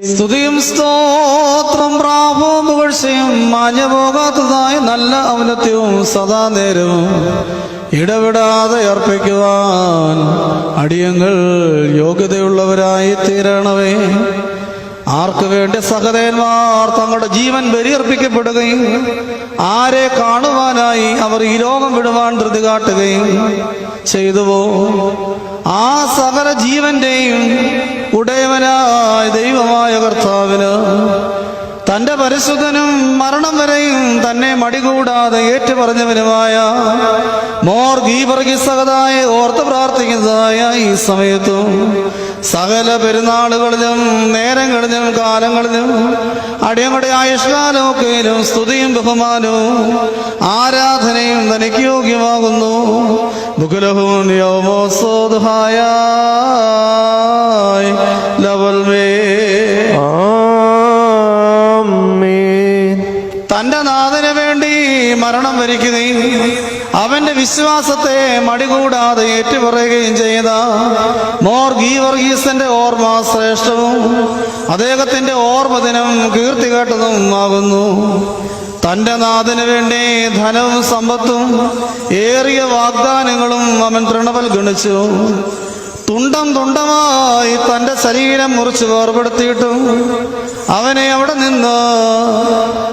സ്തുതിയും സ്തോത്രം പ്രാപവും പുകഴ്ചയും മാഞ്ഞു പോകാത്തതായ നല്ല ഔന്നത്യവും സദാ നേരവും ഇടവിടാതെ അർപ്പിക്കുവാൻ അടിയങ്ങൾ യോഗ്യതയുള്ളവരായി തീരണമേ ആർക്കു വേണ്ടി സഹതന്മാർ തങ്ങളുടെ ജീവൻ ബലിയർപ്പിക്കപ്പെടുകയും ആരെ കാണുവാനായി അവർ ഈ ലോകം വിടുവാൻ ധൃതി കാട്ടുകയും ചെയ്തുവോ? ആ സകല ജീവന്റെയും ഉടയവനായ ദൈവമായ കർത്താവിന് തന്റെ പരിശുദ്ധനും മരണം വരെയും തന്നെ മടികൂടാതെ ഏറ്റുപറഞ്ഞവനുമായ മോർ ഗീവർഗീസകതായ ഓർത്ത് പ്രാർത്ഥിക്കുന്നതായ ഈ സമയത്തും സകല പെരുന്നാളുകളിലും നേരങ്ങളിലും കാലങ്ങളിലും അടിയങ്ങളുടെ ആയുഷ്കാലമൊക്കെയിലും സ്തുതിയും ബഹുമാനവും ആരാധനയും തനിക്ക് യോഗ്യമാകുന്നു. മുകുലഹൂൻ യോമോസോദ്ഹായ വിശ്വാസത്തെ മടികൂടാതെ ഏറ്റുപറയുകയും ചെയ്ത മോർ ഗീവർഗീസിന്റെ ഓർമ്മ ശ്രേഷ്ഠവും അദ്ദേഹത്തിന്റെ ഓർമ്മ ദിനം കീർത്തി കേട്ടതും ആകുന്നു. തന്റെ നാഥന് വേണ്ടി ധനവും സമ്പത്തും ഏറിയ വാഗ്ദാനങ്ങളും അവൻ തൃണവൽ ഗണിച്ചു. തുണ്ടം തുണ്ടമായി തന്റെ ശരീരം മുറിച്ച് വേർപെടുത്തിയിട്ടും അവനെ അവിടെ നിന്ന്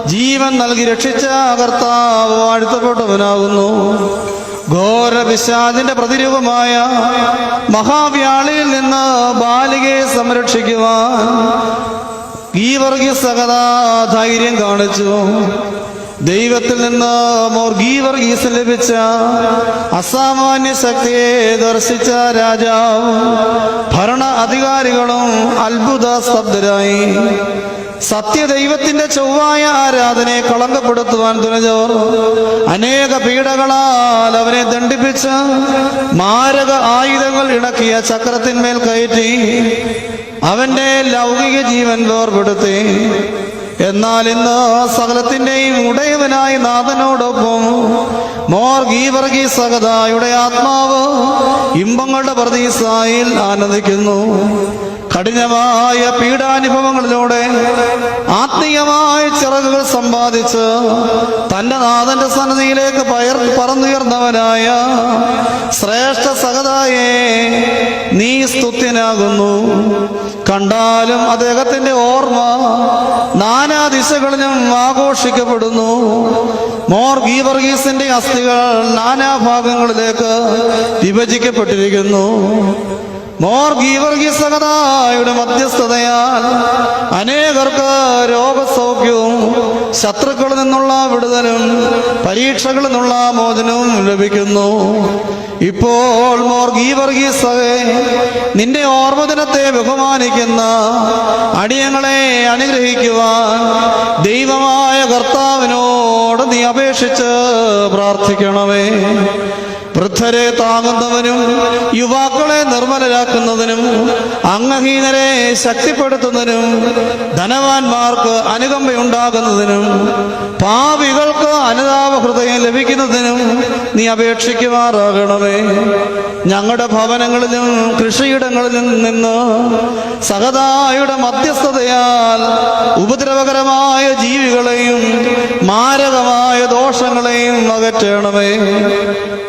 ജീവൻ നൽകി രക്ഷിച്ച കർത്താവ് വാഴ്ത്തപ്പെട്ടവനാകുന്നു. ഘോര പിശാചിന്റെ പ്രതിരൂപമായ മഹാവ്യാളിയിൽ നിന്ന് ബാലികയെ സംരക്ഷിക്കുവാൻ ഈ വർഗീയ സകത ധൈര്യം കാണിച്ചു. ദൈവത്തിൽ നിന്ന് മോർഗീവർഗീസ് ലഭിച്ച അസാമാന്യ ശക്തിയെ ദർശിച്ച രാജാവും ഭരണ അധികാരികളും അത്ഭുത സ്തബ്ധരായി. സത്യദൈവത്തിന്റെ ചൊവ്വായ ആരാധനയെ കളങ്കപ്പെടുത്തുവാൻ തുനജോർ അനേക പീഡകളാൽ അവനെ ദണ്ഡിപ്പിച്ച് മാരക ആയുധങ്ങൾ ഇണക്കിയ ചക്രത്തിന്മേൽ കയറ്റി അവന്റെ ലൗകിക ജീവൻ വേർപെടുത്തി എന്നാൽ ഇന്ന് സകലത്തിന്റെയും ഉടയവനായ നാഥനോടൊപ്പം മോർ സഹതായുടെ ആത്മാവ് ഇമ്പങ്ങളുടെ പ്രതീസായിൽ ആനന്ദിക്കുന്നു. കഠിനമായ പീഡാനുഭവങ്ങളിലൂടെ ആത്മീയമായ ചിറകുകൾ സമ്പാദിച്ച് തന്റെ നാഥന്റെ സന്നദ്ധിയിലേക്ക് പയർ പറന്നുയർന്നവനായ ശ്രേഷ്ഠ സഹതായെ നീ സ്തുത്യനാകുന്നു. കണ്ടാലും അദ്ദേഹത്തിന്റെ ഓർമ്മ നാനാ ദിശകളിലും ആഘോഷിക്കപ്പെടുന്നു. മോർ ഗീവർഗീസിന്റെ അസ്ഥികൾ നാനാഭാഗങ്ങളിലേക്ക് വിഭജിക്കപ്പെട്ടിരിക്കുന്നു. മോർ ഗീവർഗീസകതായുടെ മധ്യസ്ഥതയാൽ അനേകർക്ക് രോഗസൗഖ്യവും ശത്രുക്കളിൽ നിന്നുള്ള വിടുതലും പരീക്ഷകളിൽ നിന്നുള്ള മോചനവും ലഭിക്കുന്നു. ഇപ്പോൾ നിന്റെ ഓർമ്മദിനത്തെ ബഹുമാനിക്കുന്ന അടിയങ്ങളെ അനുഗ്രഹിക്കുവാൻ ദൈവമായ കർത്താവിനോട് നീ അപേക്ഷിച്ച് പ്രാർത്ഥിക്കണമേ. വൃദ്ധരെ താങ്ങുന്നവനും യുവാക്കളെ നിർമ്മലരാക്കുന്നതിനും അംഗഹീനരെ ശക്തിപ്പെടുത്തുന്നതിനും ധനവാന്മാർക്ക് അനുകമ്പയുണ്ടാകുന്നതിനും പാവികൾക്ക് അനുതാപ ഹൃദയം ലഭിക്കുന്നതിനും നീ അപേക്ഷിക്കുമാറാകണമേ. ഞങ്ങളുടെ ഭവനങ്ങളിലും കൃഷിയിടങ്ങളിലും നിന്ന് സഹതായുടെ മധ്യസ്ഥതയാൽ ഉപദ്രവകരമായ ജീവികളെയും മാരകമായ ദോഷങ്ങളെയും അകറ്റണമേ.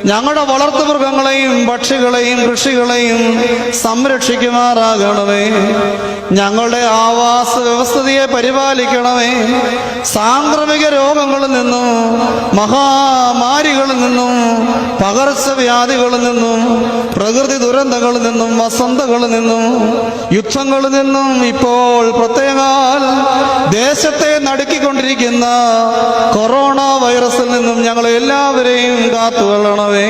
ഞങ്ങളുടെ വളർത്തു മൃഗങ്ങളെയും പക്ഷികളെയും കൃഷികളെയും സംരക്ഷിക്കുമാറാകണമേ. ഞങ്ങളുടെ ആവാസ വ്യവസ്ഥതയെ പരിപാലിക്കണമേ. സാംക്രമിക രോഗങ്ങളിൽ നിന്നും മഹാമാരികളിൽ നിന്നും പകർച്ചവ്യാധികളിൽ നിന്നും പ്രകൃതി ദുരന്തങ്ങളിൽ നിന്നും വസന്തകളിൽ നിന്നും യുദ്ധങ്ങളിൽ നിന്നും ഇപ്പോൾ പ്രത്യേകാൽ ദേശത്തെ നടുക്കിക്കൊണ്ടിരിക്കുന്ന കൊറോണ വൈറസിൽ നിന്നും ഞങ്ങളെ എല്ലാവരെയും കാത്തുകൊള്ളണമേ.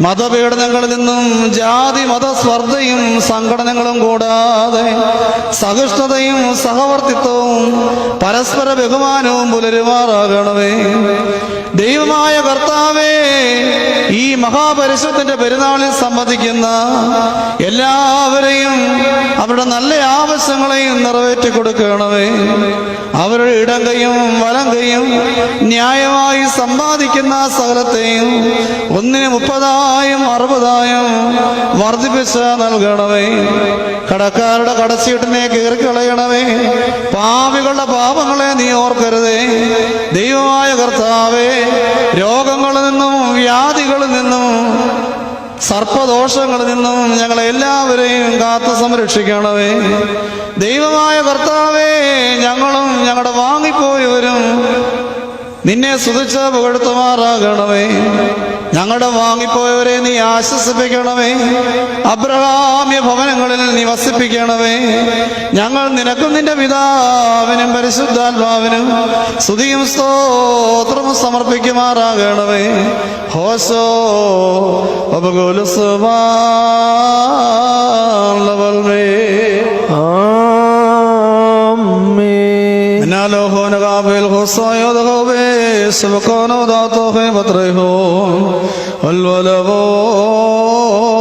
മതപീഡനങ്ങളിൽ നിന്നും ജാതി മതസ്പർദ്ധയും സംഘടനകളും കൂടാതെ സഹിഷ്ണുതയും സഹവർത്തിത്വവും പരസ്പര ബഹുമാനവും പുലരുമാറാകണമേ. ദൈവമായ കർത്താവേ ഈ മഹാപരിശുദ്ധന്റെ പെരുന്നാളിൽ സംബന്ധിക്കുന്ന എല്ലാവരെയും അവരുടെ നല്ല ആവശ്യങ്ങളെയും നിറവേറ്റി കൊടുക്കണമേ. അവരുടെ ഇടം കൈയും വലം കൈയും ന്യായമായി സമ്പാദിക്കുന്ന സകലത്തെയും ഒന്നിന് മുപ്പതായും അറുപതായും വർദ്ധിപ്പിച്ച് നൽകണമേ. കടക്കാരുടെ കടച്ചീട്ടിനെ കീറിക്കളയണമേ. പാവികളുടെ പാപങ്ങളെ നീ ഓർക്കരുതേ. ദൈവമായ കർത്താവേ രോഗങ്ങളിൽ നിന്നും വ്യാധികളിൽ നിന്നും സർപ്പദോഷങ്ങളിൽ നിന്നും ഞങ്ങളെ എല്ലാവരെയും കാത്തു സംരക്ഷിക്കണമേ. ദൈവമായ കർത്താവേ ഞങ്ങളും ഞങ്ങളുടെ വാങ്ങിപ്പോയവരും നിന്നെ സ്തുതിച്ച് പുകഴ്ത്തുമാറാകണമേ. ഞങ്ങളുടെ വാങ്ങിപ്പോയവരെ നീ ആശ്വസിപ്പിക്കണമേ. അബ്രഹാമ്യ ഭവനങ്ങളിൽ നീ വസിപ്പിക്കണമേ. ഞങ്ങൾ നിനക്കും നിന്റെ പിതാവിനും പരിശുദ്ധാത്മാവിനും സ്തുതിയും സ്തോത്രം സമർപ്പിക്കുമാറാകണമേ. ഹോസോ ആമേൻ والصيد غوبي سبقان وضع طوخي بطريهم الولغون